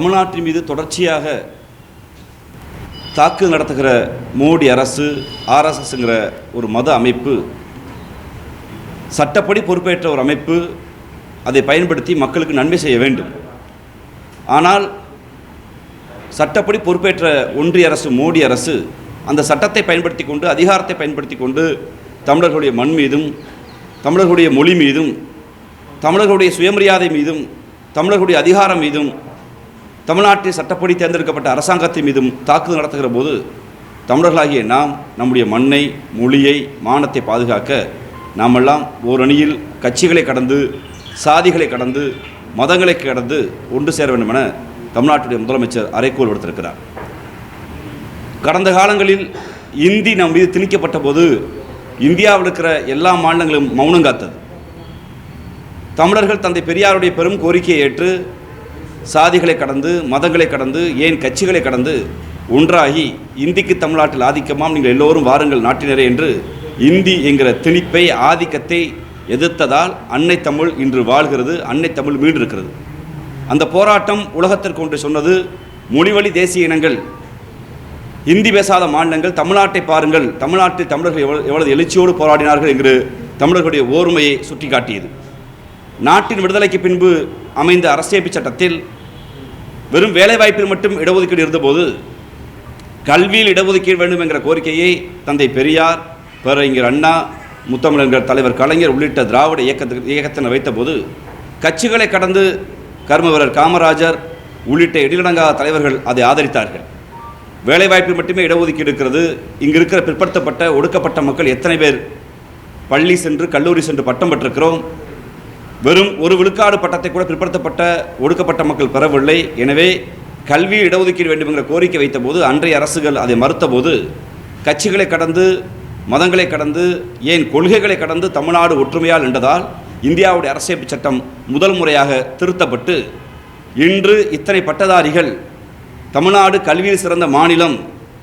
தமிழ்நாட்டின் மீது தொடர்ச்சியாக தாக்கு நடத்துகிற மோடி அரசு ஆர்எஸ்எஸ்ங்கிற ஒரு மத அமைப்பு சட்டப்படி பொறுப்பேற்ற ஒரு அமைப்பு அதை பயன்படுத்தி மக்களுக்கு நன்மை செய்ய வேண்டும். ஆனால் சட்டப்படி பொறுப்பேற்ற ஒன்றிய அரசு மோடி அரசு அந்த சட்டத்தை பயன்படுத்தி கொண்டு அதிகாரத்தை பயன்படுத்தி கொண்டு தமிழர்களுடைய மண் மீதும் தமிழர்களுடைய மொழி மீதும் தமிழர்களுடைய சுயமரியாதை மீதும் தமிழர்களுடைய அதிகாரம் மீதும் தமிழ்நாட்டில் சட்டப்படி தேர்ந்தெடுக்கப்பட்ட அரசாங்கத்தின் மீதும் தாக்குதல் நடத்துகிற போது தமிழர்களாகிய நாம் நம்முடைய மண்ணை மொழியை மானத்தை பாதுகாக்க நாமெல்லாம் ஓரணியில் கட்சிகளை கடந்து சாதிகளை கடந்து மதங்களை கடந்து ஒன்று சேர வேண்டும் என தமிழ்நாட்டுடைய முதலமைச்சர் அறைகோல் விடுத்திருக்கிறார். கடந்த காலங்களில் இந்தி நம் மீது திணிக்கப்பட்ட போது இந்தியாவில் இருக்கிற எல்லா மாநிலங்களும் மௌனம் காத்தது. தமிழர்கள் தந்தை பெரியாருடைய பெரும் கோரிக்கையை ஏற்று சாதிகளை கடந்து மதங்களை கடந்து ஏன் கட்சிகளை கடந்து ஒன்றாகி இந்திக்கு தமிழ்நாட்டில் ஆதிக்கமாம் நீங்கள் எல்லோரும் வாருங்கள் நாட்டினரே என்று இந்தி என்கிற திணிப்பை ஆதிக்கத்தை எதிர்த்ததால் அன்னை தமிழ் இன்று வாழ்கிறது அன்னை தமிழ் மீண்டிருக்கிறது. அந்த போராட்டம் உலகத்திற்கு ஒன்று சொன்னது மொழிவழி தேசிய இனங்கள் இந்தி பேசாத மாநிலங்கள் தமிழ்நாட்டை பாருங்கள் தமிழ்நாட்டில் தமிழர்கள் எவ்வளவு எவ்வளவு எழுச்சியோடு போராடினார்கள் என்று தமிழர்களுடைய ஓர்மையை சுட்டிக்காட்டியது. நாட்டின் விடுதலைக்கு பின்பு அமைந்த அரசியமைப்பு சட்டத்தில் வெறும் வேலைவாய்ப்பில் மட்டும் இடஒதுக்கீடு இருந்தபோது கல்வியில் இடஒதுக்கீடு வேண்டும் என்கிற கோரிக்கையை தந்தை பெரியார் பேரறிஞர் அண்ணா முத்தமிழர் தலைவர் கலைஞர் உள்ளிட்ட திராவிட இயக்கத்திற்கு இயக்கத்தினர் வைத்தபோது கட்சிகளை கடந்து கர்மவீரர் காமராஜர் உள்ளிட்ட இடிலடங்காத தலைவர்கள் அதை ஆதரித்தார்கள். வேலைவாய்ப்பில் மட்டுமே இடஒதுக்கீடு இருக்கிறது. இங்கு இருக்கிற பிற்படுத்தப்பட்ட ஒடுக்கப்பட்ட மக்கள் எத்தனை பேர் பள்ளி சென்று கல்லூரி சென்று பட்டம் பெற்றிருக்கிறோம்? வெறும் ஒரு விழுக்காடு பட்டத்தை கூட பிற்படுத்தப்பட்ட ஒடுக்கப்பட்ட மக்கள் பெறவில்லை. எனவே கல்வி இடஒதுக்கீடு வேண்டும் என்கிற கோரிக்கை வைத்தபோது அன்றைய அரசுகள் அதை மறுத்தபோது கட்சிகளை கடந்து மதங்களை கடந்து ஏன் கொள்கைகளை கடந்து தமிழ்நாடு ஒற்றுமையால் நின்றதால் இந்தியாவுடைய அரசியல் சட்டம் முதல் முறையாக திருத்தப்பட்டு இன்று இத்தனை பட்டதாரிகள் தமிழ்நாடு கல்வியில் சிறந்த மாநிலம்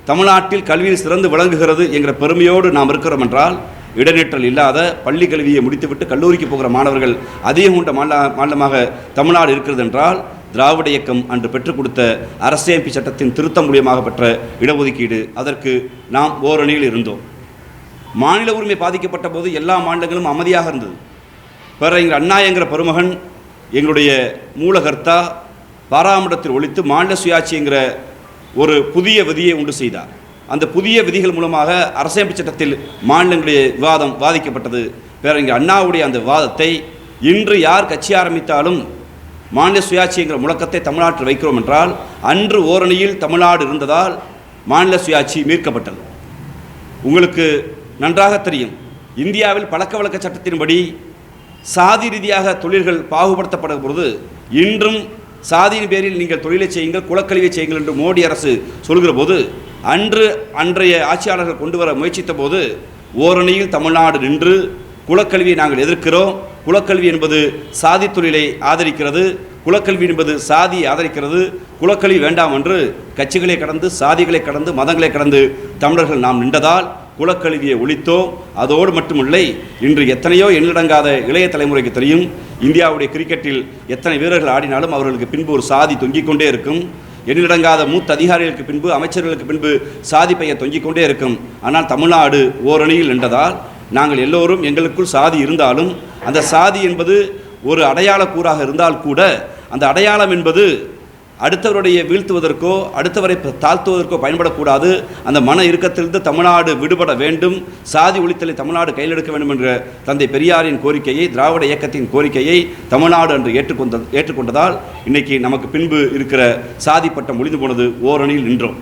தமிழ்நாட்டில் கல்வியில் சிறந்து விளங்குகிறது என்கிற பெருமையோடு நாம் இருக்கிறோம் என்றால் இடைநிற்றல் இல்லாத பள்ளி கல்வியை முடித்துவிட்டு கல்லூரிக்கு போகிற மாணவர்கள் அதிகம் கொண்ட மாநில மாநிலமாக தமிழ்நாடு இருக்கிறது என்றால் திராவிட இயக்கம் அன்று பெற்றுக் கொடுத்த அரசியமைப்பு சட்டத்தின் திருத்தம் மூலியமாக பெற்ற இடஒதுக்கீடு. அதற்கு நாம் ஓரணியில் இருந்தோம். மாநில உரிமை பாதிக்கப்பட்ட போது எல்லா மாநிலங்களும் அமைதியாக இருந்தது. பிற எங்கள் அண்ணா என்கிற பெருமகன் எங்களுடைய மூலகர்த்தா பாராமடத்தில் ஒழித்து மாநில சுயாட்சி என்கிற ஒரு புதிய விதியை உண்டு செய்தார். அந்த புதிய விதிகள் மூலமாக அரசியமைப்பு சட்டத்தில் மாநிலங்களுடைய விவாதம் வாதிக்கப்பட்டது. பேரறிஞர் அண்ணாவுடைய அந்த விவாதத்தை இன்று யார் கட்சி ஆரம்பித்தாலும் மாநில சுயாட்சிங்கிற முழக்கத்தை தமிழ்நாட்டில் வைக்கிறோம் என்றால் அன்று ஓரணியில் தமிழ்நாடு இருந்ததால் மாநில சுயாட்சி மீட்கப்பட்டது. உங்களுக்கு நன்றாக தெரியும் இந்தியாவில் பழக்க வழக்க சட்டத்தின்படி சாதி ரீதியாக தொழில்கள் பாகுபடுத்தப்படும் பொழுது இன்றும் சாதியின் பேரில் நீங்கள் தொழிலை செய்யுங்கள் குலக்கல்வியை செய்யுங்கள் என்று மோடி அரசு சொல்கிற போது அன்று அன்றைய ஆட்சியாளர்கள் கொண்டு வர முயற்சித்த போது ஓரணியில் தமிழ்நாடு நின்று குலக்கல்வியை நாங்கள் எதிர்க்கிறோம். குலக்கல்வி என்பது சாதி தொழிலை ஆதரிக்கிறது. குலக்கல்வி என்பது சாதியை ஆதரிக்கிறது. குலக்கல்வி வேண்டாம் என்று கட்சிகளை கடந்து சாதிகளை கடந்து மதங்களை கடந்து தமிழர்கள் நாம் நின்றதால் குலக்கல்வியை ஒழித்தோம். அதோடு மட்டுமில்லை இன்று எத்தனையோ எண்ணிடங்காத இளைய தலைமுறைக்கு தெரியும் இந்தியாவுடைய கிரிக்கெட்டில் எத்தனை வீரர்கள் ஆடினாலும் அவர்களுக்கு பின்பு ஒரு சாதி தொங்கிக் கொண்டே இருக்கும். எண்ணிடங்காத மூத்த அதிகாரிகளுக்கு பின்பு அமைச்சர்களுக்கு பின்பு சாதி பெயர் தொங்கிக் கொண்டே இருக்கும். ஆனால் தமிழ்நாடு ஓரணியில் நின்றதால் நாங்கள் எல்லோரும் எங்களுக்குள் சாதி இருந்தாலும் அந்த சாதி என்பது ஒரு அடையாள கூறாக இருந்தால் கூட அந்த அடையாளம் என்பது அடுத்தவருடைய வீழ்த்துவதற்கோ அடுத்தவரை தாழ்த்துவதற்கோ பயன்படக்கூடாது. அந்த மன இறுக்கத்திலிருந்து தமிழ்நாடு விடுபட வேண்டும். சாதி ஒழித்தலை தமிழ்நாடு கையில் எடுக்க வேண்டும் என்ற தந்தை பெரியாரின் கோரிக்கையை திராவிட இயக்கத்தின் கோரிக்கையை தமிழ்நாடு அன்று ஏற்றுக்கொண்ட ஏற்றுக்கொண்டதால் இன்றைக்கி நமக்கு பின்பு இருக்கிற சாதி பட்டம் ஒளிந்து போனது ஓரணியில் நின்றோம்.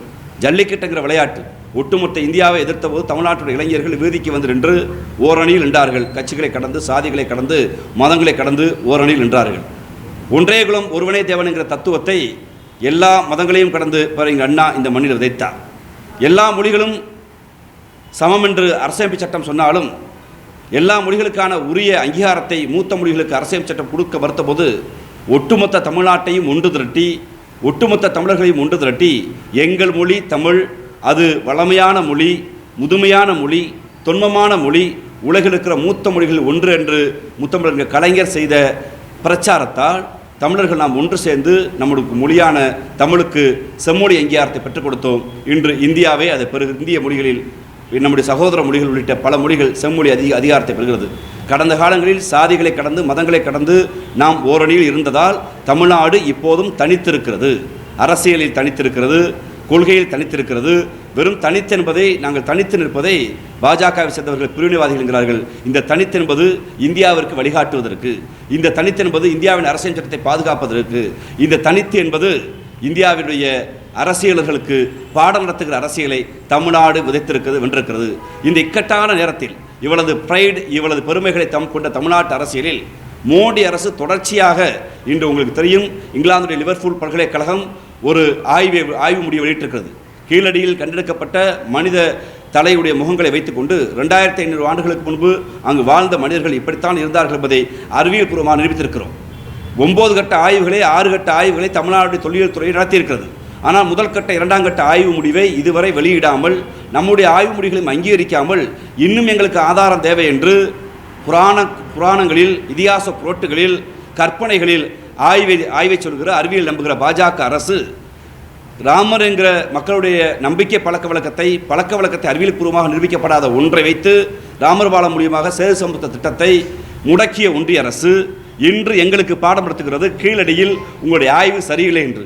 ஜல்லிக்கட்டுங்கிற விளையாட்டு ஒட்டுமொத்த இந்தியாவை எதிர்த்த போது தமிழ்நாட்டுடைய இளைஞர்கள் வீதிக்கு வந்து நின்று ஓரணியில் நின்றார்கள். கட்சிகளை கடந்து சாதிகளை கடந்து மதங்களை கடந்து ஓரணியில் நின்றார்கள். ஒன்றே குலம் ஒருவனே தேவன் என்கிற தத்துவத்தை எல்லா மதங்களையும் கடந்து எங்கள் அண்ணா இந்த மண்ணில் விதைத்தார். எல்லா மொழிகளும் சமம் என்று அரசியமைப்பு சட்டம் சொன்னாலும் எல்லா மொழிகளுக்கான உரிய அங்கீகாரத்தை மூத்த மொழிகளுக்கு அரசியமைப்பு சட்டம் கொடுக்க மறுத்தபோது ஒட்டுமொத்த தமிழ்நாட்டையும் ஒன்று திரட்டி ஒட்டுமொத்த தமிழர்களையும் ஒன்று திரட்டி எங்கள் மொழி தமிழ் அது வளமையான மொழி முதுமையான மொழி தொன்மமான மொழி உலகில் இருக்கிற மூத்த மொழிகள் ஒன்று என்று முத்தமிழர் கலைஞர் செய்த பிரச்சாரத்தால் தமிழர்கள் நாம் ஒன்று சேர்ந்து நம்முடைய மொழியான தமிழுக்கு செம்மொழி அங்கீகாரத்தை பெற்றுக் கொடுத்தோம். இன்று இந்தியாவே அதை பெரு இந்திய மொழிகளில் நம்முடைய சகோதர மொழிகள் உள்ளிட்ட பல மொழிகள் செம்மொழி அதிக அதிகாரத்தை பெறுகிறது. கடந்த காலங்களில் சாதிகளை கடந்து மதங்களை கடந்து நாம் ஓரணியில் இருந்ததால் தமிழ்நாடு இப்போதும் தனித்திருக்கிறது. அரசியலில் தனித்திருக்கிறது. கொள்கையில் தனித்திருக்கிறது. வெறும் தனித்து என்பதை நாங்கள் தனித்து நிற்பதை பாஜகவை சேர்ந்தவர்கள் பிரிவினைவாதிகள் என்கிறார்கள். இந்த தனித்து என்பது இந்தியாவிற்கு வழிகாட்டுவதற்கு இந்த தனித்து என்பது இந்தியாவின் அரசியல் சட்டத்தை பாதுகாப்பதற்கு இந்த தனித்து என்பது இந்தியாவினுடைய அரசியலர்களுக்கு பாடம் நடத்துகிற அரசியலை தமிழ்நாடு விதைத்திருக்கிறது வென்றிருக்கிறது. இந்த இக்கட்டான நேரத்தில் இவளது ப்ரைடு இவளது பெருமைகளை தம் கொண்ட தமிழ்நாட்டு அரசியலில் மோடி அரசு தொடர்ச்சியாக இன்று உங்களுக்கு தெரியும் இங்கிலாந்துடைய லிவர்பூல் பல்கலைக்கழகம் ஒரு ஆய்வை ஆய்வு முடிவு வெளியிட்டிருக்கிறது. கீழடியில் கண்டெடுக்கப்பட்ட மனித தலையுடைய முகங்களை வைத்துக்கொண்டு ரெண்டாயிரத்தி ஐநூறு ஆண்டுகளுக்கு முன்பு அங்கு வாழ்ந்த மனிதர்கள் இப்படித்தான் இருந்தார்கள் என்பதை அறிவியல் பூர்வமாக நிரூபித்திருக்கிறோம். ஒன்பது கட்ட ஆய்வுகளை ஆறு கட்ட ஆய்வுகளை தமிழ்நாடு தொல்லியல் துறை நடத்தியிருக்கிறது. ஆனால் முதல் கட்ட இரண்டாம் கட்ட ஆய்வு முடிவை இதுவரை வெளியிடாமல் நம்முடைய ஆய்வு முடிவுகளையும் அங்கீகரிக்காமல் இன்னும் எங்களுக்கு ஆதாரம் தேவை என்று புராண புராணங்களில் இதிகாச புரோட்டுகளில் கற்பனைகளில் ஆய்வை ஆய்வை சொல்கிற அறிவியல் நம்புகிற பாஜக அரசு ராமர் என்கிற மக்களுடைய நம்பிக்கை பழக்க வழக்கத்தை பழக்க வழக்கத்தை அறிவியல் பூர்வமாக நிரூபிக்கப்படாத ஒன்றை வைத்து ராமர் பாலம் மூலியமாக சேது சமூக திட்டத்தை முடக்கிய ஒன்றிய அரசு இன்று எங்களுக்கு பாடம் நடத்துகிறது கீழடியில் உங்களுடைய ஆய்வு சரியில்லை என்று.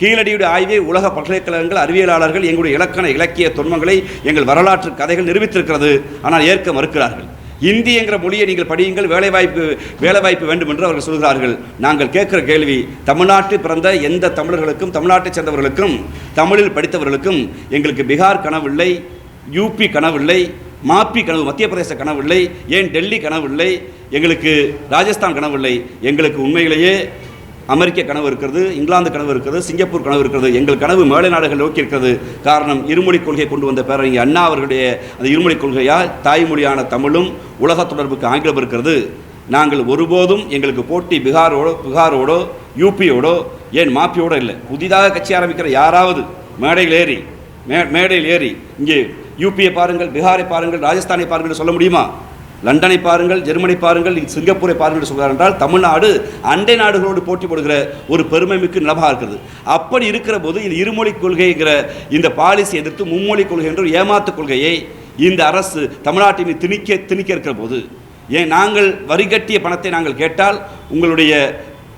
கீழடியுடைய ஆய்வை உலக பல்கலைக்கழகங்கள் அறிவியலாளர்கள் எங்களுடைய இலக்கண இலக்கிய தொன்மங்களை எங்கள் வரலாற்று கதைகள் நிரூபித்திருக்கிறது. ஆனால் ஏற்க மறுக்கிறார்கள். இந்தி என்கிற மொழியை நீங்கள் படியுங்கள் வேலைவாய்ப்பு வேலைவாய்ப்பு வேண்டும் என்று அவர்கள் சொல்கிறார்கள். நாங்கள் கேட்குற கேள்வி தமிழ்நாட்டில் பிறந்த எந்த தமிழர்களுக்கும் தமிழ்நாட்டைச் சேர்ந்தவர்களுக்கும் தமிழில் படித்தவர்களுக்கும் எங்களுக்கு பீகார் கனவில்லை யூபி கனவில்லை மாப்பி கனவு மத்திய பிரதேச கனவில்லை ஏன் டெல்லி கனவில்லை எங்களுக்கு ராஜஸ்தான் கனவில்லை எங்களுக்கு உண்மையிலேயே அமெரிக்க கனவு இருக்கிறது இங்கிலாந்து கனவு இருக்கிறது சிங்கப்பூர் கனவு இருக்கிறது எங்கள் கனவு மேலை நாடுகள் நோக்கி இருக்கிறது. காரணம் இருமொழி கொள்கை கொண்டு வந்த பேரறிஞர் அண்ணா அவர்களுடைய அந்த இருமொழி கொள்கையால் தாய்மொழியான தமிழும் உலக தொடர்புக்கு ஆங்கிலம் இருக்கிறது. நாங்கள் ஒருபோதும் எங்களுக்கு போட்டி பீகாரோடோ பீகாரோடோ யூபியோடோ ஏன் மாப்பியோடோ இல்லை. புதிதாக கட்சி ஆரம்பிக்கிற யாராவது மேடையில் ஏறி மே மேடையில் ஏறி இங்கே யூபியை பாருங்கள் பீகாரை பாருங்கள் ராஜஸ்தானை பாருங்கள் சொல்ல முடியுமா? லண்டனை பாருங்கள் ஜெர்மனி பாருங்கள் சிங்கப்பூரை பாருங்கள் என்று சொல்கிறார் என்றால் தமிழ்நாடு அண்டை நாடுகளோடு போட்டி போடுகிற ஒரு பெருமைமிக்க நிலமாக இருக்கிறது. அப்படி இருக்கிற போது இந்த இருமொழி கொள்கைங்கிற இந்த பாலிசி எதிர்த்து மும்மொழி கொள்கை என்ற ஏமாத்து கொள்கையை இந்த அரசு தமிழ்நாட்டினை திணிக்க திணிக்க இருக்கிற போது ஏன் நாங்கள் வரி கட்டிய பணத்தை நாங்கள் கேட்டால் உங்களுடைய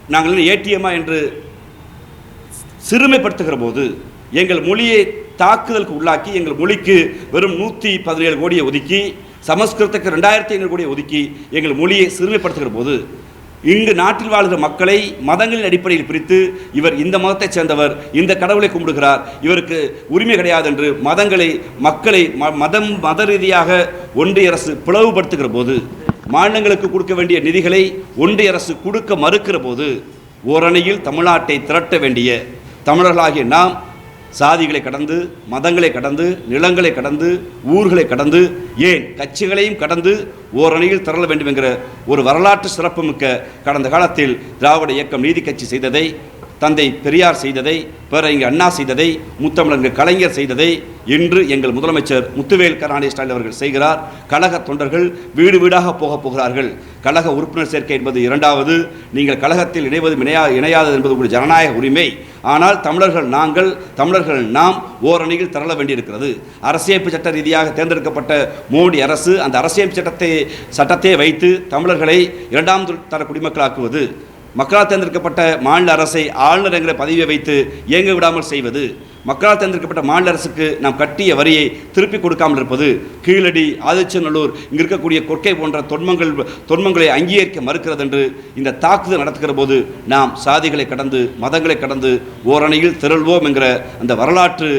நாங்கள் ஏடிஎம்மா என்று சிறுமைப்படுத்துகிற போது எங்கள் மொழியை தாக்குதலுக்கு உள்ளாக்கி எங்கள் மொழிக்கு வெறும் நூற்றி பதினேழு கோடியை ஒதுக்கி சமஸ்கிருதத்துக்கு ரெண்டாயிரத்தி ஐநூறு கோடியை ஒதுக்கி எங்கள் மொழியை சிறுமைப்படுத்துகிற போது இங்கு நாட்டில் வாழ்கிற மக்களை மதங்களின் அடிப்படையில் பிரித்து இவர் இந்த மதத்தைச் சேர்ந்தவர் இந்த கடவுளை கும்பிடுகிறார் இவருக்கு உரிமை கிடையாது என்று மதங்களை மக்களை ம மதம் மத ரீதியாக ஒன்றிய அரசு பிளவுபடுத்துகிற போது மாநிலங்களுக்கு கொடுக்க வேண்டிய நிதிகளை ஒன்றிய அரசு கொடுக்க மறுக்கிற போது ஓரணியில் தமிழ்நாட்டை திரட்ட வேண்டிய தமிழர்களாகிய நாம் சாதிகளை கடந்து மதங்களை கடந்து நிலங்களை கடந்து ஊர்களை கடந்து ஏன் கட்சிகளையும் கடந்து ஓரணியில் திரள வேண்டும் என்கிற ஒரு வரலாற்று சிறப்புமிக்க கடந்த காலத்தில் திராவிட இயக்கம் நீதி கட்சி செய்ததை தந்தை பெரியார் செய்ததை பேரறிஞர் அண்ணா செய்ததை முத்தமிழங்கு கலைஞர் செய்ததை இன்று எங்கள் முதலமைச்சர் முத்துவேல் கருணாநிதி ஸ்டாலின் அவர்கள் செய்கிறார். கழக தொண்டர்கள் வீடு வீடாக போகப் போகிறார்கள். கழக உறுப்பினர் சேர்க்கை என்பது இரண்டாவது. நீங்கள் கழகத்தில் இணைவது இணையா இணையாதது என்பது ஒரு ஜனநாயக உரிமை. ஆனால் தமிழர்கள் நாங்கள் தமிழர்கள் நாம் ஓரணியில் திரள வேண்டியிருக்கிறது. அரசியமைப்பு சட்ட ரீதியாக தேர்ந்தெடுக்கப்பட்ட மோடி அரசு அந்த அரசியமைப்பு சட்டத்தை சட்டத்தை வைத்து தமிழர்களை இரண்டாம் தர குடிமக்களாக்குவது. மக்களால் தேர்ந்தெடுக்கப்பட்ட மாநில அரசை ஆளுநர் என்கிற பதவியை வைத்து இயங்க விடாமல் செய்வது மக்களால் தேர்ந்தெடுக்கப்பட்ட மாநில அரசுக்கு நாம் கட்டிய வரியை திருப்பி கொடுக்காமல் இருப்பது கீழடி ஆதிச்சநல்லூர் இங்கு இருக்கக்கூடிய கொற்கை போன்ற தொன்மங்கள் தொன்மங்களை அங்கீகரிக்க மறுக்கிறது என்று இந்த தாக்குதல் நடத்துகிற போது நாம் சாதிகளை கடந்து மதங்களை கடந்து ஓரணியில் திரள்வோம் என்கிற அந்த வரலாற்று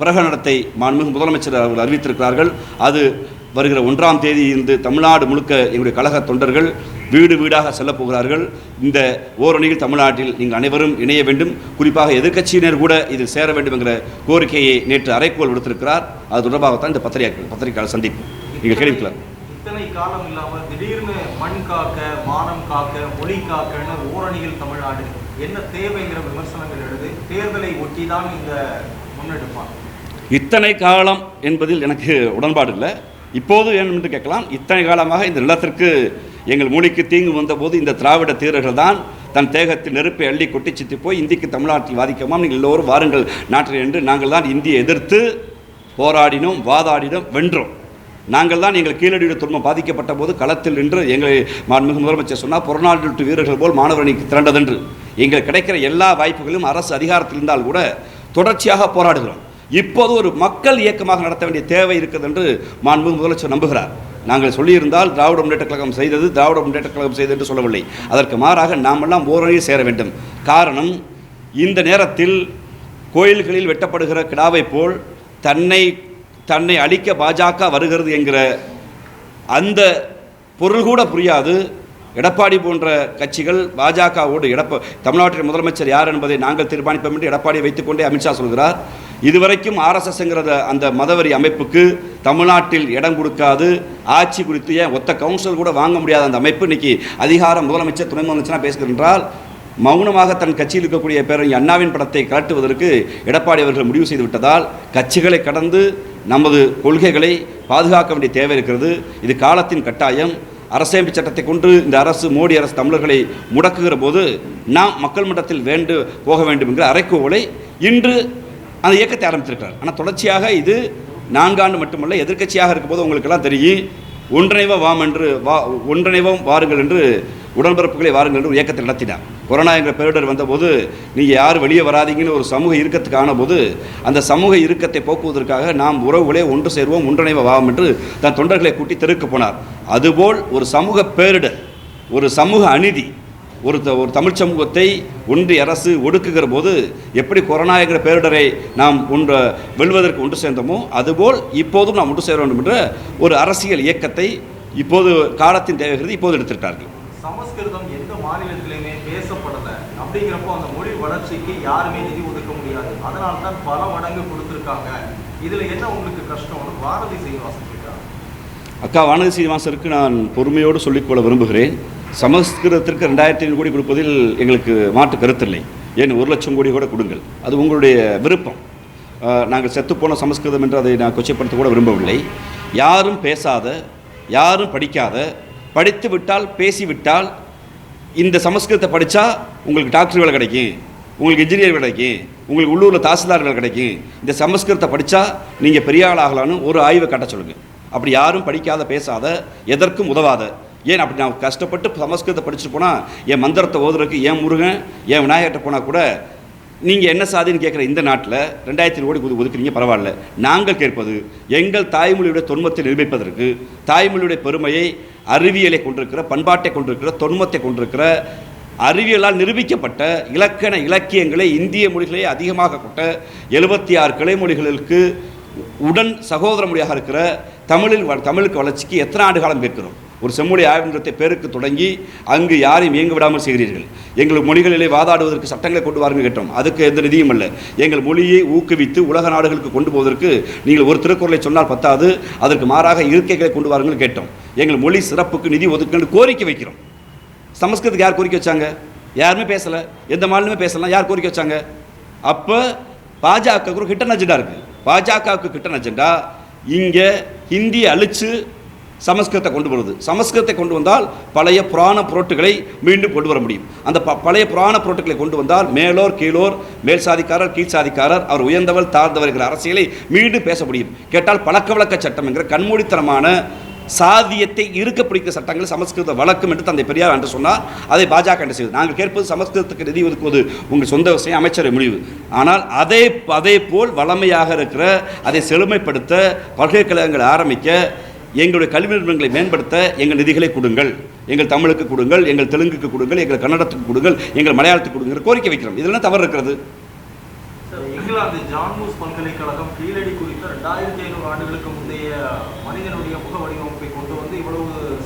பிரகடனத்தை மாண்புமிகு முதலமைச்சர் அவர்கள் அறிவித்திருக்கிறார்கள். அது வருகிற ஒன்றாம் தேதி இருந்து தமிழ்நாடு முழுக்க எங்களுடைய கழக தொண்டர்கள் வீடு வீடாக செல்லப் போகிறார்கள். இந்த ஓரணியில் தமிழ்நாட்டில் நீங்கள் அனைவரும் இணைய வேண்டும். குறிப்பாக எதிர்க்கட்சியினர் கூட இதில் சேர வேண்டும் என்கிற கோரிக்கையை நேற்று அறைக்கோள் விடுத்திருக்கிறார். அது தொடர்பாகத்தான் இந்த பத்திரிகை பத்திரிகையாளர் சந்திப்பு. நீங்கள் கேள்விக்கலாம் இத்தனை காலம் இல்லாம திடீர்னு மண் காக்க மானம் காக்க மொழி காக்கன்னு ஓரணியில் தமிழ்நாடு. என்ன தேவைங்கிற விமர்சனங்கள் எழுது. தேர்தலை ஒட்டி தான் இந்த முன்னெடுப்பான் இத்தனை காலம் என்பதில் எனக்கு உடன்பாடு இல்லை. இப்போது வேணும் என்று கேட்கலாம். இத்தனை காலமாக இந்த நிலத்திற்கு எங்கள் மூளைக்கு தீங்கு வந்தபோது இந்த திராவிட தீரர்கள் தான் தன் தேகத்தில் நெருப்பை அள்ளி கொட்டி சித்தி போய் இந்திக்கு தமிழ்நாட்டில் வாதிக்கமாம் நீங்கள் எல்லோரும் வாருங்கள். நாட்டில் என்று நாங்கள் தான் இந்தியை எதிர்த்து போராடினோம் வாதாடினோம் வென்றோம். நாங்கள் தான் எங்கள் கீழடியுடைய துன்பம் பாதிக்கப்பட்ட போது களத்தில் நின்று எங்களை மாண்புமிகு முதலமைச்சர் சொன்னால் புறநாட்டு வீரர்கள் போல் மாணவரணிக்கு திரண்டதென்று. எங்கள் கிடைக்கிற எல்லா வாய்ப்புகளும் அரசு அதிகாரத்தில் இருந்தால் கூட தொடர்ச்சியாக போராடுகிறோம். இப்போது ஒரு மக்கள் இயக்கமாக நடத்த வேண்டிய தேவை இருக்குது என்று மாண்புமிகு முதலமைச்சர் நம்புகிறார். நாங்கள் சொல்லியிருந்தால் திராவிட முன்னேற்ற கழகம் செய்தது திராவிட முன்னேற்ற கழகம் செய்தது என்று சொல்லவில்லை. அதற்கு மாறாக நாமெல்லாம் ஓரணியில் சேர வேண்டும். காரணம் இந்த நேரத்தில் கோயில்களில் வெட்டப்படுகிற கிடாவை போல் தன்னை தன்னை அழிக்க பாஜக வருகிறது என்கிற அந்த பொருள் கூட புரியாது. எடப்பாடி போன்ற கட்சிகள் பாஜகவோடு எடப்ப தமிழ்நாட்டின் முதலமைச்சர் யார் என்பதை நாங்கள் தீர்மானிப்போம் என்று எடப்பாடியை வைத்துக்கொண்டே அமித்ஷா சொல்கிறார். இதுவரைக்கும் ஆர்எஸ்எஸ்ங்கிறத அந்த மதவரி அமைப்புக்கு தமிழ்நாட்டில் இடம் கொடுக்காது. ஆட்சி குறித்து ஏன் ஒத்த கவுன்சில் கூட வாங்க முடியாத அந்த அமைப்பு இன்னைக்கு அதிகாரம் முதலமைச்சர் துணை முதலமைச்சராக பேசுகின்றால் மௌனமாக தன் கட்சியில் இருக்கக்கூடிய பேரறிஞர் அண்ணாவின் படத்தை கலட்டுவதற்கு எடப்பாடி அவர்கள் முடிவு செய்து விட்டதால் கட்சிகளை கடந்து நமது கொள்கைகளை பாதுகாக்க வேண்டிய தேவை இருக்கிறது. இது காலத்தின் கட்டாயம். அரசியமைப்பு சட்டத்தை கொண்டு இந்த அரசு மோடி அரசு தமிழர்களை முடக்குகிற போது நாம் மக்கள் மன்றத்தில் வேண்டு போக வேண்டும் என்கிற அறைக்கூவலை இன்று அந்த இயக்கத்தை ஆரம்பித்திருக்கிறார். ஆனால் தொடர்ச்சியாக இது நான்காண்டு மட்டுமல்ல எதிர்க்கட்சியாக இருக்கும்போது உங்களுக்கெல்லாம் தெரியும் ஒன்றிணைவ வாம் என்று வா ஒன்றிணைவம் வாருங்கள் என்று உடன்பரப்புகளை வாருங்கள் என்று ஒரு இயக்கத்தை நடத்தினார். கொரோனா என்ற பேரிடர் வந்தபோது நீங்கள் யாரும் வெளியே வராதீங்கன்னு ஒரு சமூக இறுக்கத்துக்கான போது அந்த சமூக இறுக்கத்தை போக்குவதற்காக நாம் உறவுகளே ஒன்று சேர்வோம் ஒன்றிணைவ வாம் என்று தன் தொண்டர்களை கூட்டி தெருக்கு போனார். அதுபோல் ஒரு சமூக பேரிடர் ஒரு சமூக அநீதி ஒரு த- ஒரு தமிழ் சமூகத்தை ஒன்றிய அரசு ஒடுக்குகிற போது எப்படி கொரோனா என்கிற பேரிடரை நாம் ஒன்று வெல்வதற்கு ஒன்று சேர்ந்தோமோ அதுபோல் இப்போதும் நாம் ஒன்று சேர வேண்டும் என்ற ஒரு அரசியல் இயக்கத்தை இப்போது காலத்தின் தேவைகிறது இப்போது எடுத்திருக்கார்கள் சமஸ்கிருதம் எந்த மாநிலத்திலையுமே பேசப்படலை. அப்படிங்கிறப்போ அந்த மொழி வளர்ச்சிக்கு யாருமே நிதி ஒதுக்க முடியாது. அதனால தான் பல மடங்கு கொடுத்துருக்காங்க. இதில் என்ன உங்களுக்கு கஷ்டம்? பாரதி சீனிவாசன் அக்கா வானதி சீனிவாசருக்கு நான் பொறுமையோடு சொல்லிக்கொள்ள விரும்புகிறேன். சமஸ்கிருதத்திற்கு ரெண்டாயிரத்தி ஐநூறு கோடி கொடுப்பதில் எங்களுக்கு மாற்று கருத்தில்லை. ஏன் ஒரு லட்சம் கோடி கூட கொடுங்கள். அது உங்களுடைய விருப்பம். நாங்கள் செத்துப்போன சமஸ்கிருதம் என்று அதை நான் கொச்சைப்படுத்த கூட விரும்பவில்லை. யாரும் பேசாத யாரும் படிக்காத படித்து விட்டால் பேசிவிட்டால் இந்த சமஸ்கிருதத்தை படித்தா உங்களுக்கு டாக்டர் வேலை கிடைக்கும் உங்களுக்கு இன்ஜினியர் வேலை கிடைக்கும் உங்களுக்கு உள்ளூரில் தாசில்தார் வேலை கிடைக்கும். இந்த சமஸ்கிருதத்தை படித்தா நீங்கள் பெரிய ஆள் ஆகலான்னு ஒரு ஆய்வை கட்ட சொல்லுங்கள் அப்படி யாரும் படிக்காத பேசாத எதற்கும் உதவாத. ஏன் அப்படி நான் கஷ்டப்பட்டு சமஸ்கிருதத்தை படிச்சுட்டு போனால் என் மந்திரத்தை ஓதுறதுக்கு ஏன் முருகன் என் விநாயகர்கிட்ட போனால் கூட நீங்கள் என்ன சாதின்னு கேட்குற இந்த நாட்டில் ரெண்டாயிரத்தி கோடி ஒது- ஒதுக்குறீங்க பரவாயில்ல. நாங்கள் கேட்பது எங்கள் தாய்மொழியுடைய தொன்மத்தை நிரூபிப்பதற்கு தாய்மொழியுடைய பெருமையை அறிவியலை கொண்டிருக்கிற பண்பாட்டை கொண்டிருக்கிற தொன்மத்தை கொண்டிருக்கிற அறிவியலால் நிரூபிக்கப்பட்ட இலக்கண இலக்கியங்களை இந்திய மொழிகளே அதிகமாக கொண்ட எழுபத்தி ஆறு கிளைமொழிகளுக்கு உடன் சகோதர மொழியாக இருக்கிற தமிழில் வ- தமிழுக்கு வளர்ச்சிக்கு எத்தனை ஆண்டு காலம் கேட்கிறோம்? ஒரு செம்மொழி ஆய்வு பேருக்கு தொடங்கி அங்கு யாரையும் இயங்க விடாமல் செய்கிறீர்கள். எங்கள் மொழிகளிலே வாதாடுவதற்கு சட்டங்களை கொண்டு வாருங்க கேட்டோம். அதுக்கு எந்த நிதியும் இல்லை எங்கள் மொழியை ஊக்குவித்து உலக நாடுகளுக்கு கொண்டு போவதற்கு நீங்கள் ஒரு திருக்குறளை சொன்னால் பத்தாது. அதற்கு மாறாக இருக்கைகளை கொண்டு வாருங்கள் கேட்டோம். எங்கள் மொழி சிறப்புக்கு நிதி ஒதுக்குன்னு கோரிக்கை வைக்கிறோம். சமஸ்கிருதத்துக்கு யார் கோரிக்கை வச்சாங்க? யாருமே பேசலை. எந்த மாநிலமே பேசலாம் யார் கோரிக்கை வச்சாங்க? அப்போ பாஜகவுக்கு ஒரு ஹிட்டன் அஜெண்டா இருக்குது பாஜகவுக்கு ஹிட்டன் அஜெண்டா இங்கே ஹிந்தியை அழித்து சமஸ்கிருதத்தை கொண்டு வருது. சமஸ்கிருதத்தை கொண்டு வந்தால் பழைய புராண பொருட்களை மீண்டும் கொண்டு வர முடியும். அந்த ப பழைய புராண புரோட்டுகளை கொண்டு வந்தால் மேலோர் கீழோர் மேல் சாதிக்காரர் கீழ் சாதிக்காரர் அவர் உயர்ந்தவர் தாழ்ந்தவர் என்கிற அரசியலை மீண்டும் பேச முடியும். கேட்டால் பழக்க வழக்க சட்டம் என்கிற கண்மூடித்தனமான சாதியத்தை இருக்க பிடிக்கிற சட்டங்கள் சமஸ்கிருத வழக்கம் என்று தந்தை பெரியார் என்று சொன்னால் அதை பாஜக என்று செய்வது நாங்கள் கேட்பது சமஸ்கிருதத்துக்கு நிதி ஒதுக்குவது உங்கள் சொந்த விஷயம் அமைச்சர் முடிவு. ஆனால் அதே அதே போல் வளமையாக இருக்கிற அதை செழுமைப்படுத்த பல்கலைக்கழகங்களை ஆரம்பிக்க எங்களுடைய கல்வி நிறுவனங்களை மேம்படுத்த எங்கள் நிதிகளை கொடுங்கள். எங்கள் தமிழுக்கு கொடுங்கள் எங்கள் தெலுங்குக்கு கொடுங்கள் எங்கள் கன்னடத்துக்கு கொடுங்கள் எங்கள் மலையாளத்துக்கு கொடுங்கிற கோரிக்கை வைக்கிறோம். இதெல்லாம் தவறு இருக்கிறது? இங்கிலாந்து ஜான்மூஸ் பல்கலைக்கழகம் கீழடி குறித்த ரெண்டாயிரத்தி ஐநூறு ஆண்டுகளுக்கு முந்தைய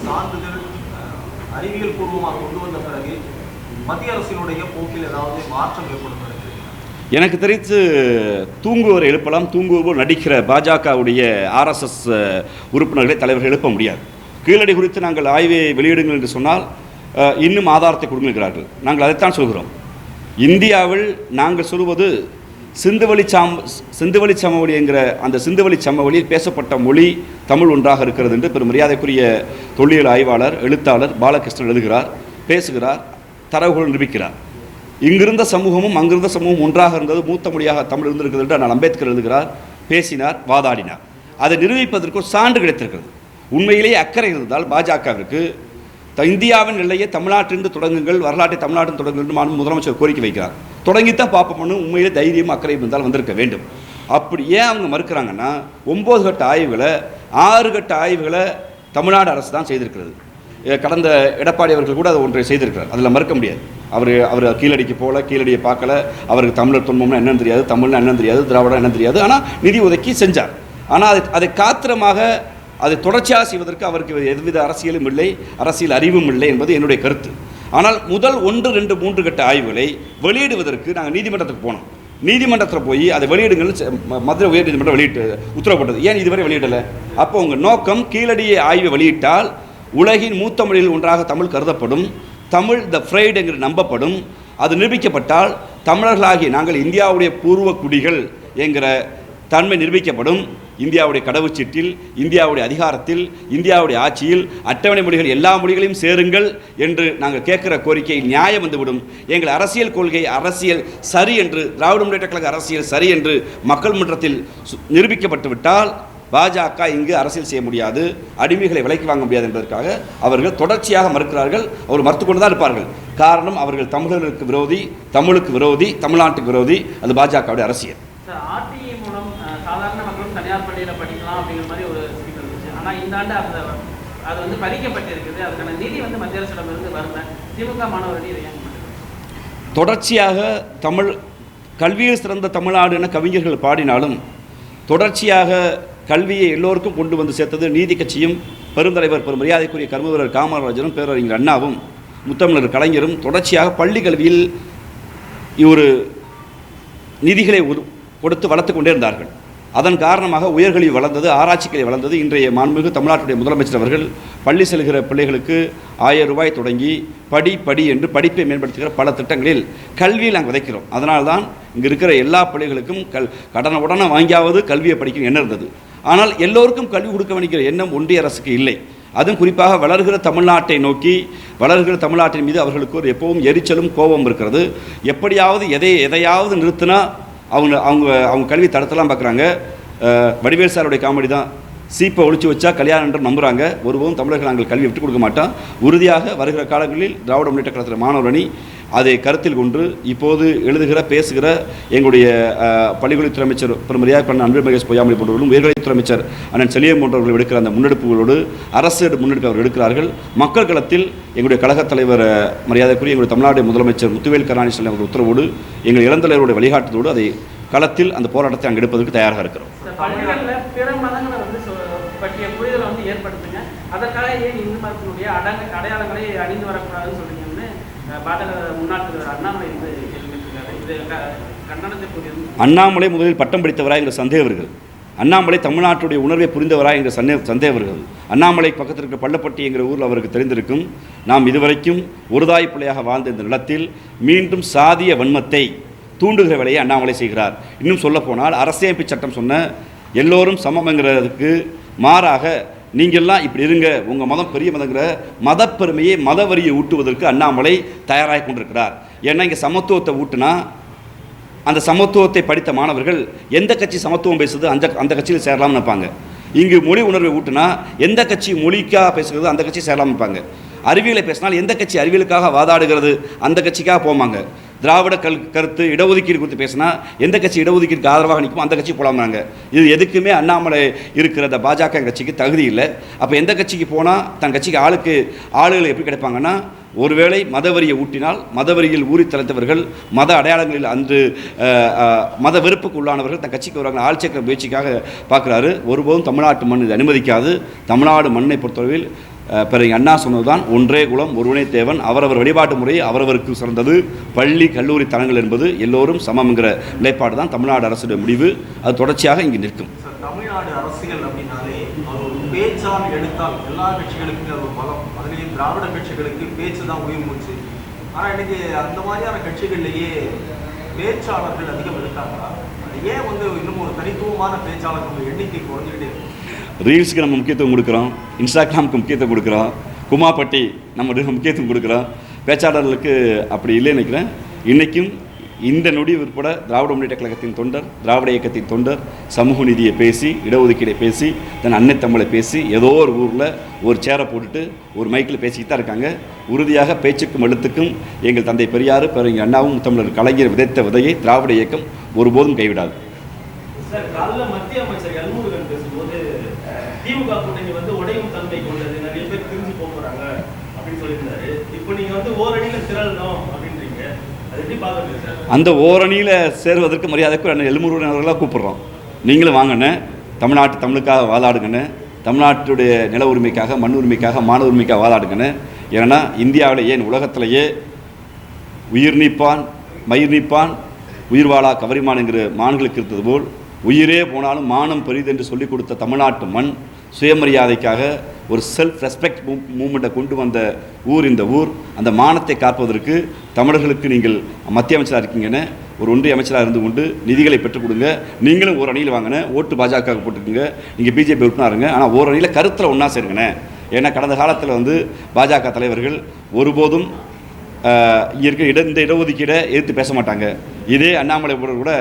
சான்றிதழ் அறிவியல் பூர்வமாக கொண்டு வந்த பிறகு மத்திய அரசினுடைய போக்கில் ஏதாவது மாற்றம் ஏற்படும் எனக்கு தெரிந்து தூங்குவோர் எழுப்பலாம் தூங்குவோர் நடிக்கிற பாஜகவுடைய ஆர்எஸ்எஸ் உறுப்பினர்களை தலைவர்கள் எழுப்ப முடியாது. கீழடி குறித்து நாங்கள் ஆய்வை வெளியிடுங்கள் என்று சொன்னால் இன்னும் ஆதாரத்தை கொடுங்கிறார்கள் நாங்கள் அதைத்தான் சொல்கிறோம். இந்தியாவில் நாங்கள் சொல்வது சிந்துவெளி சாம் சிந்துவெளி சமவெளி என்கிற அந்த சிந்துவெளி சமவெளியில் பேசப்பட்ட மொழி தமிழ் ஒன்றாக இருக்கிறது என்று பெரும் மரியாதைக்குரிய தொல்லியல் ஆய்வாளர் எழுத்தாளர் பாலகிருஷ்ணன் எழுதுகிறார் பேசுகிறார் தரவுகள் நிரூபிக்கிறார். இங்கிருந்த சமூகமும் அங்கிருந்த சமூகமும் ஒன்றாக இருந்தது மூத்த மொழியாக தமிழ் இருந்திருக்கிறது என்று நான் அம்பேத்கர் எழுதுகிறார் பேசினார் வாதாடினார். அதை நிரூபிப்பதற்கு ஒரு சான்று கிடைத்திருக்கிறது. உண்மையிலேயே அக்கறை இருந்தால் பாஜகவிற்கு இந்தியாவின் நிலையை தமிழ்நாட்டிலிருந்து தொடங்குங்கள் வரலாற்றை தமிழ்நாட்டில் தொடங்குங்கள் என்று முதலமைச்சர் கோரிக்கை வைக்கிறார். தொடங்கித்தான் பார்ப்போம்னு உண்மையிலே தைரியம் அக்கறை இருந்தால் வந்திருக்க வேண்டும். அப்படி ஏன் அவங்க மறுக்கிறாங்கன்னா ஒம்பது கட்ட ஆய்வுகளை ஆறு கட்ட ஆய்வுகளை தமிழ்நாடு அரசு தான் செய்திருக்கிறது. கடந்த எடப்பாடி அவர்கள் கூட அதை ஒன்றை செய்திருக்கிறார். அதில் மறுக்க முடியாது. அவர் அவர் கீழடிக்கு போகல கீழடியை பார்க்கல அவருக்கு தமிழர் துன்பம்னா என்னன்னு தெரியாது தமிழ்னா என்னன்னு தெரியாது திராவிடம் என்னன்னு தெரியாது ஆனால் நிதி உதக்கி செஞ்சார். ஆனால் அதை அதை காத்திரமாக அதை தொடர்ச்சியாக செய்வதற்கு அவருக்கு எவ்வித அரசியலும் இல்லை அரசியல் அறிவும் இல்லை என்பது என்னுடைய கருத்து. ஆனால் முதல் ஒன்று ரெண்டு மூன்று கட்ட ஆய்வுகளை வெளியிடுவதற்கு நாங்கள் நீதிமன்றத்துக்கு போனோம். நீதிமன்றத்தில் போய் அதை வெளியிடுங்கள் மதுரை உயர் நீதிமன்றம் வெளியிட்டு உத்தரவு ஏன் இதுவரை வெளியிடலை? அப்போ உங்கள் நோக்கம் கீழடியை ஆய்வை வெளியிட்டால் உலகின் மூத்த மொழியில் ஒன்றாக தமிழ் கருதப்படும் தமிழ் த ஃப்ரைட் என்று நம்பப்படும் அது நிரூபிக்கப்பட்டால் தமிழர்களாகிய நாங்கள் இந்தியாவுடைய பூர்வ குடிகள் என்கிற தன்மை நிரூபிக்கப்படும் இந்தியாவுடைய கடவுச்சீட்டில் இந்தியாவுடைய அதிகாரத்தில் இந்தியாவுடைய ஆட்சியில் அட்டவணை மொழிகள் எல்லா மொழிகளையும் சேருங்கள் என்று நாங்கள் கேட்கிற கோரிக்கை நியாயம் வந்துவிடும். எங்கள் அரசியல் கொள்கை அரசியல் சரி என்று திராவிட முன்னேற்ற கழக அரசியல் சரி என்று மக்கள் மன்றத்தில் சு- நிரூபிக்கப்பட்டு விட்டால் பாஜக இங்கு அரசியல் செய்ய முடியாது அடிமைகளை விலைக்கு வாங்க முடியாது என்பதற்காக அவர்கள் தொடர்ச்சியாக மறுக்கிறார்கள் அவர் மறுத்து கொண்டு தான் இருப்பார்கள். காரணம் அவர்கள் தமிழர்களுக்கு விரோதி தமிழுக்கு விரோதி தமிழ்நாட்டுக்கு விரோதி அது பாஜகவுடைய அரசியல். சாதாரண தனியார் பள்ளியில் படிக்கலாம் அப்படிங்கிற மாதிரி ஒரு ஸ்பீக்கர் இருந்துச்சு. ஆனால் இந்த ஆண்டு அந்த அது வந்து பறிக்கப்பட்டிருக்குது. அதுக்கான நிதி வந்து மத்திய அரசிடமிருந்து வரல. திமுக மாணவர்கள் இதை தொடர்ச்சியாக தமிழ் கல்வியில் சிறந்த தமிழ்நாடு என கவிஞர்கள் பாடினாலும் தொடர்ச்சியாக கல்வியை எல்லோருக்கும் கொண்டு வந்து சேர்த்தது நீதி கட்சியும் பெருந்தலைவர் பெரும் மரியாதைக்குரிய கர்மவீரர் காமராஜரும் பேரறிஞர் அண்ணாவும் முத்தமிழர் கலைஞரும் தொடர்ச்சியாக பள்ளி கல்வியில் ஒரு நிதிகளை கொடுத்து வளர்த்து கொண்டே இருந்தார்கள். அதன் காரணமாக உயர்கல்வி வளர்ந்தது ஆராய்ச்சிகளை வளர்ந்தது. இன்றைய மாண்புமிகு தமிழ்நாட்டுடைய முதலமைச்சர் அவர்கள் பள்ளி செல்கிற பிள்ளைகளுக்கு ஆயிரம் ரூபாய் தொடங்கி படி படி என்று படிப்பை மேம்படுத்துகிற பல திட்டங்களில் கல்வியில் நாங்கள் விதைக்கிறோம். அதனால்தான் இங்கே இருக்கிற எல்லா பிள்ளைகளுக்கும் கல் கடனை உடனே வாங்கியாவது கல்வியை படிக்கணும் என்ன இருந்தது. ஆனால் எல்லோருக்கும் கல்வி கொடுக்க வேண்டிய எண்ணம் ஒன்றிய அரசுக்கு இல்லை. அதுவும் குறிப்பாக வளர்கிற தமிழ்நாட்டை நோக்கி வளர்கிற தமிழ்நாட்டின் மீது அவர்களுக்கு ஒரு எப்பவும் எரிச்சலும் கோபம் இருக்கிறது. எப்படியாவது எதை எதையாவது நிறுத்தினா அவங்க அவங்க அவங்க கல்வி தடத்தெல்லாம் பார்க்குறாங்க. வடிவேல் சாருடைய காமெடி தான். சீப்பை ஒழிச்சு வச்சா கல்யாணம் நம்புகிறாங்க ஒருபோதும் தமிழர்கள் நாங்கள் கல்வி விட்டுக் கொடுக்க மாட்டோம். உறுதியாக வருகிற காலங்களில் திராவிட முன்னேற்ற கழகத்தில் மாணவர் அணி அதை கருத்தில் கொண்டு இப்போது எழுதுகிற பேசுகிற எங்களுடைய பள்ளிக்கல்வித்துறை அமைச்சர் பெருமரியாக பண்ண அன்பு மகேஷ் பொய்யாமொழி போன்றவர்களும் உயர்கல்வித்துறை அமைச்சர் அண்ணன் செலியம் போன்றவர்கள் எடுக்கிற அந்த முன்னெடுப்புகளோடு அரசு எடு- முன்னெடுப்பு அவர் எடுக்கிறார்கள். மக்கள் களத்தில் எங்களுடைய கழகத் தலைவர் மரியாதைக்குரிய எங்களுடைய தமிழ்நாடு முதலமைச்சர் முத்துவேல் கருணாநிதி அவர்கள் உத்தரவோடு எங்கள் இளந்தலைவருடைய வழிகாட்டுதோடு அதை களத்தில் அந்த போராட்டத்தை அங்கே எடுப்பதற்கு தயாராக இருக்கிறோம். அதற்காக ஏன் இந்து மதத்தினுடைய அடங்க அடையாளங்களை அணிந்து வரக்கூடாதுன்னு பாஜக முன்னாள் தலைவர் அண்ணாமலை வந்து இது கண்டனத்திற்குரியது அண்ணாமலை முதலில் பட்டம் படித்தவரா என்ற சந்தேகவர்கள். அண்ணாமலை தமிழ்நாட்டுடைய உணர்வை புரிந்தவரா என்ற சந்தே சந்தேகவர்கள். அண்ணாமலை பக்கத்தில் இருக்கிற பள்ளப்பட்டி என்கிற ஊரில் அவருக்கு தெரிந்திருக்கும். நாம் இதுவரைக்கும் ஒருதாய் பிள்ளையாக வாழ்ந்த இந்த நிலத்தில் மீண்டும் சாதிய வன்மத்தை தூண்டுகிற வேலையை அண்ணாமலை செய்கிறார். இன்னும் சொல்லப்போனால் அரசியமைப்பு சட்டம் சொன்ன எல்லோரும் சமம்ங்கிறதுக்கு மாறாக நீங்கள்லாம் இப்படி இருங்க. உங்கள் மதம் பெரிய மதங்கிற மதப்பெருமையை மதவரியை ஊட்டுவதற்கு அண்ணாமலை தயாராகி கொண்டிருக்கிறார். ஏன்னா இங்கே சமத்துவத்தை ஊட்டுனா அந்த சமத்துவத்தை படித்த மாணவர்கள் எந்த கட்சி சமத்துவம் பேசுது அந்த அந்த கட்சியில் சேரலாம்னு நினைப்பாங்க. இங்கு மொழி உணர்வை ஊட்டினா எந்த கட்சி மொழிக்காக பேசுகிறது அந்த கட்சி சேரலாம்னு நினைப்பாங்க. அறிவியலை பேசினால் எந்த கட்சி அறிவியலுக்காக வாதாடுகிறது அந்த கட்சிக்காக போமாங்க. திராவிட கல் கருத்து இடஒதுக்கீடு குறித்து பேசினா எந்த கட்சி இடஒதுக்கீடுக்கு ஆதரவாக நிற்கும் அந்த கட்சி போலாமாங்க இது எதுக்குமே அண்ணாமலை இருக்கிற அந்த பாஜக கட்சிக்கு தகுதி இல்லை. அப்போ எந்த கட்சிக்கு போனால் தன் கட்சிக்கு ஆளுக்கு ஆளுகள் எப்படி கிடைப்பாங்கன்னா ஒருவேளை மதவரியை ஊட்டினால் மதவரியில் ஊறி தலைத்தவர்கள் மத அடையாளங்களில் அன்று மத வெறுப்புக்கு உள்ளானவர்கள் தன் கட்சிக்கு வருவாங்க. ஆழ்ச்சக்கர முயற்சிக்காக பார்க்குறாரு. ஒருபோதும் தமிழ்நாட்டு மண் இது அனுமதிக்காது. தமிழ்நாடு மண்ணை பொறுத்தளவில் பிறகு அண்ணா சொன்னதுதான் ஒன்றே குலம் ஒருவனே தேவன் அவரவர் வழிபாட்டு முறை அவரவருக்கு சிறந்தது. பள்ளி கல்லூரி தலங்கள் என்பது எல்லோரும் சமம்ங்கிற நிலைப்பாடு தான் தமிழ்நாடு அரசுடைய முடிவு. அது தொடர்ச்சியாக இங்கு நிற்கும். தமிழ்நாடு அரசியல் அப்படின்னாலே ஒரு பேச்சால் எடுத்தால் எல்லா கட்சிகளுக்கும் அது ஒரு பலம். அதுலேயும் திராவிட கட்சிகளுக்கு பேச்சு தான் உயிர் மூச்சு. ஆனால் எனக்கு அந்த மாதிரியான கட்சிகள்லேயே பேச்சாளர்கள் அதிகம் இருக்காங்களா? ஏன் வந்து இன்னும் ஒரு தனித்துவமான பேச்சாளர்கள் எண்ணிக்கை குறைஞ்சிக்கிட்டே இருக்கு? ரீல்ஸுக்கு நம்ம முக்கியத்துவம் கொடுக்குறோம். இன்ஸ்டாகிராமுக்கு முக்கியத்துவம் கொடுக்குறோம். குமாப்பட்டி நம்ம முக்கியத்துவம் கொடுக்குறோம். பேச்சாளர்களுக்கு அப்படி இல்லைன்னு நினைக்கிறேன். இன்றைக்கும் இந்த நொடி உட்பட திராவிட முன்னேற்ற கழகத்தின் தொண்டர் திராவிட இயக்கத்தின் தொண்டர் சமூக நிதியை பேசி இடஒதுக்கீடை பேசி தன் அன்னை தமிழை பேசி ஏதோ ஒரு ஊரில் ஒரு சேரை போட்டுட்டு ஒரு மைக்கில் பேசிக்கிட்டு தான் இருக்காங்க. உறுதியாக பேச்சுக்கும் எழுத்துக்கும் எங்கள் தந்தை பெரியார் பெருங்க அண்ணாவும் தமிழர் கலைஞர் விதைத்த விதையை திராவிட இயக்கம் ஒருபோதும் கைவிடாது சார் காலைல மத்திய அமைச்சர் எல்முருகன் பேசும்போது அஹ், திமுக கூட்டணி வந்து உடையும் தன்மை கொண்டது. நிறைய பேர் பிரிஞ்சு போக போறாங்க அப்படின்னு சொல்லியிருந்தாரு. இப்போ நீங்க வந்து ஓரணியில திரளணும் அப்படின்றீங்க. அது எப்படி பாக்குறது சார்? அந்த ஓரணியில் சேருவதற்கு மரியாதைக்கு ரெண்டு எழுமுருகன் அவர்களாக கூப்பிடுறோம். நீங்களும் வாங்கண்ணே. தமிழ்நாட்டு தமிழுக்காக வாதாடுங்கண்ணே. தமிழ்நாட்டுடைய நில உரிமைக்காக மண் உரிமைக்காக மாணவ உரிமைக்காக வாதாடுங்கண்ணே. ஏன்னா இந்தியாவில் ஏன் உலகத்திலேயே உயிர் நீப்பான் மயிர் நீப்பான் உயிர் வாழா கவரிமான் என்கிற மான்களுக்கு இருந்தது போல் உயிரே போனாலும் மானம் பெரிது என்று சொல்லிக் கொடுத்த தமிழ்நாட்டு மண் சுயமரியாதைக்காக ஒரு செல்ஃப் ரெஸ்பெக்ட் மூமெண்ட்டை கொண்டு வந்த ஊர் இந்த ஊர். அந்த மானத்தை காப்பதற்கு தமிழர்களுக்கு நீங்கள் மத்திய அமைச்சராக இருக்கீங்கன்னு ஒரு ஒன்றிய அமைச்சராக இருந்து கொண்டு நிதிகளை பெற்றுக் கொடுங்க. நீங்களும் ஒரு அணியில் வாங்கின ஓட்டு பாஜக போட்டுக்கோங்க நீங்கள் பிஜேபி உறுப்பினராக இருங்க. ஆனால் ஒரு அணியில் கருத்தில் ஒன்றா சேருங்கண்ணே. ஏன்னா கடந்த காலத்தில் வந்து பாஜக தலைவர்கள் ஒருபோதும் ஆஹ், இருக்க இட இந்த இடஒதுக்கீடை எதிர்த்து பேச மாட்டாங்க இதே அண்ணாமலை போடுறது கூட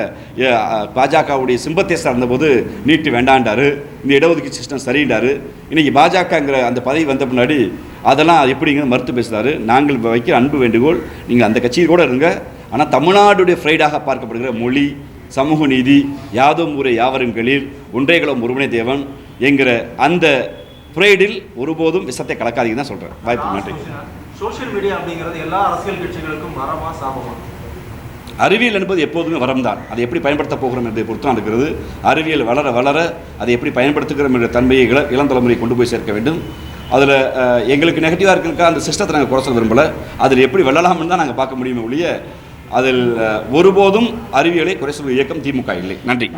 பாஜகவுடைய சிம்பத்தை சார்ந்தபோது நீட்டு வேண்டாண்டாரு இந்த இடஒதுக்கீடு சிஸ்டம் சரிண்டாரு இன்றைக்கி பாஜகங்கிற அந்த பதவி வந்த முன்னாடி அதெல்லாம் எப்படிங்க மறுத்து பேசுகிறாரு நாங்கள் வைக்கிற அன்பு வேண்டுகோள் நீங்கள் அந்த கட்சியில் கூட இருங்க. ஆனால் தமிழ்நாடுடைய ஃப்ரைடாக பார்க்கப்படுகிற மொழி சமூக நீதி யாதும் ஊரே யாவரும் களிர் ஒன்றேகுலம் ஒருவனே தேவன் என்கிற அந்த ஃப்ரைடில் ஒருபோதும் விஷத்தை கலக்காதீங்க தான் சொல்கிறேன் வாய்ப்பு நன்றி. சோஷியல் மீடியா அப்படிங்கிறது எல்லா அரசியல் கட்சிகளுக்கும் மரமாக சாபமா? அறிவியல் என்பது எப்போதுமே வரம்தான். அதை எப்படி பயன்படுத்த போகிறோம் என்பதை பொறுத்து தான் இருக்கிறது. அறிவியல் வளர வளர அதை எப்படி பயன்படுத்துகிறோம் என்ற தன்மையை இள இளம் தலைமுறை கொண்டு போய் சேர்க்க வேண்டும். அதில் எங்களுக்கு நெகட்டிவாக இருக்கிறதுக்கு அந்த சிஸ்டத்தை நாங்கள் குறை சொல்ல விரும்பலை. அதில் எப்படி வெல்லலாம்னு தான் நாங்கள் பார்க்க முடியுமே ஒழிய அதில் ஒருபோதும் அறிவியலை குறை சொல்லும் இயக்கம் திமுக இல்லை. நன்றி.